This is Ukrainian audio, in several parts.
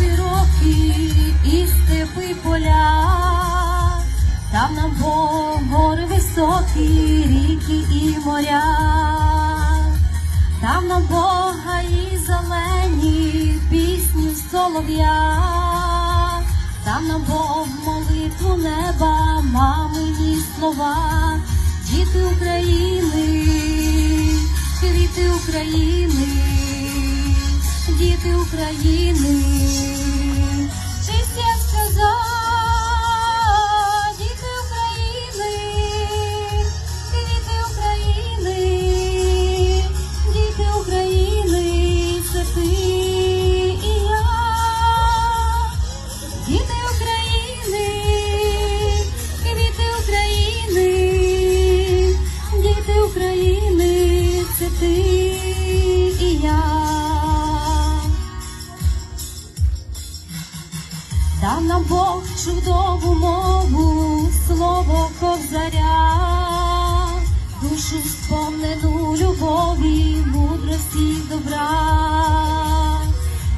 Широкі і степи поля, там нам Бог гори високі, ріки і моря, там нам Бога і зелені пісню солов'я, там нам Бог молитву неба, мамині слова, діти України, діти України, честь я сказав, діти України, квіти України, діти України, це ти і я, діти України, квіти України, діти України, це ти нам Бог чудову мову, слово ковзаря, душу сповнену любові, мудрості добра.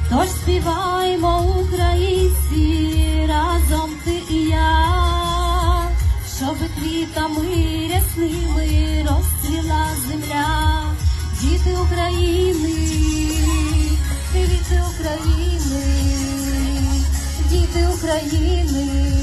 Тож співаймо, українці, разом ти і я, щоб квітами рясними розцвіла земля, України,